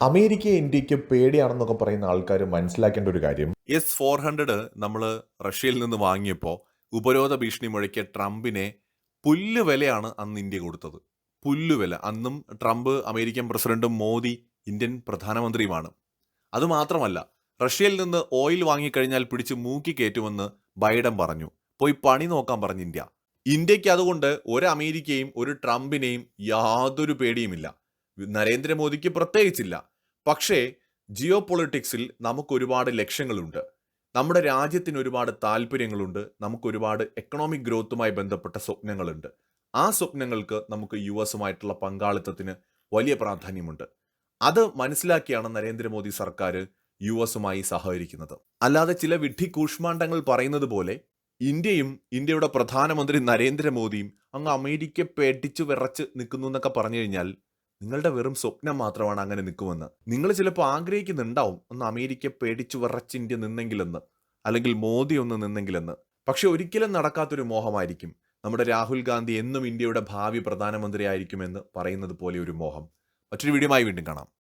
America ഇന്ത്യയ്ക്ക് പേടിയാണെന്നൊക്കെ പറയുന്ന ആൾക്കാർ മനസ്സിലാക്കേണ്ട ഒരു കാര്യം. എസ് ഫോർ ഹൺഡ്രഡ് നമ്മൾ റഷ്യയിൽ നിന്ന് വാങ്ങിയപ്പോൾ ഉപരോധ ഭീഷണി മുഴക്കിയ ട്രംപിനെ പുല്ല് വിലയാണ് അന്ന് ഇന്ത്യ കൊടുത്തത്. പുല്ലുവില അന്നും ട്രംപ് അമേരിക്കൻ പ്രസിഡന്റും മോദി ഇന്ത്യൻ പ്രധാനമന്ത്രിയുമാണ്. അതുമാത്രമല്ല റഷ്യയിൽ നിന്ന് ഓയിൽ വാങ്ങിക്കഴിഞ്ഞാൽ പിടിച്ച് മൂക്കി കയറ്റുമെന്ന് ബൈഡൻ പറഞ്ഞു. പോയി പണി നോക്കാൻ പറഞ്ഞു ഇന്ത്യ. ഇന്ത്യയ്ക്ക് അതുകൊണ്ട് ഒരു അമേരിക്കയും ഒരു ട്രംപിനെയും യാതൊരു പേടിയുമില്ല. നരേന്ദ്രമോദിക്ക് പ്രത്യേകിച്ചില്ല. പക്ഷേ ജിയോ പൊളിറ്റിക്സിൽ നമുക്ക് ഒരുപാട് ലക്ഷ്യങ്ങളുണ്ട്. നമ്മുടെ രാജ്യത്തിന് ഒരുപാട് താല്പര്യങ്ങളുണ്ട്. നമുക്ക് ഒരുപാട് എക്കണോമിക് ഗ്രോത്തുമായി ബന്ധപ്പെട്ട സ്വപ്നങ്ങളുണ്ട്. ആ സ്വപ്നങ്ങൾക്ക് നമുക്ക് യു എസുമായിട്ടുള്ള പങ്കാളിത്തത്തിന് വലിയ പ്രാധാന്യമുണ്ട്. അത് മനസ്സിലാക്കിയാണ് നരേന്ദ്രമോദി സർക്കാർ യു എസുമായി സഹകരിക്കുന്നത്. അല്ലാതെ ചില വിഡ്ഢി കൂഷ്മാണ്ഡങ്ങൾ പറയുന്നത് പോലെ ഇന്ത്യയും ഇന്ത്യയുടെ പ്രധാനമന്ത്രി നരേന്ദ്രമോദിയും അങ്ങ് അമേരിക്ക പേടിച്ചു വിറച്ച് നിൽക്കുന്നു എന്നൊക്കെ പറഞ്ഞു കഴിഞ്ഞാൽ നിങ്ങളുടെ വെറും സ്വപ്നം മാത്രമാണ് അങ്ങനെ നിൽക്കുമെന്ന്. നിങ്ങൾ ചിലപ്പോൾ ആഗ്രഹിക്കുന്നുണ്ടാവും ഒന്ന് അമേരിക്ക പേടിച്ചു വിറച്ച് ഇന്ത്യ നിന്നെങ്കിലെന്ന് അല്ലെങ്കിൽ മോദി ഒന്ന് നിന്നെങ്കിലെന്ന്. പക്ഷെ ഒരിക്കലും നടക്കാത്തൊരു മോഹമായിരിക്കും. നമ്മുടെ രാഹുൽ ഗാന്ധി എന്നും ഇന്ത്യയുടെ ഭാവി പ്രധാനമന്ത്രി ആയിരിക്കുമെന്ന് പറയുന്നത് പോലെ ഒരു മോഹം. മറ്റൊരു വീഡിയോമായി വീണ്ടും കാണാം.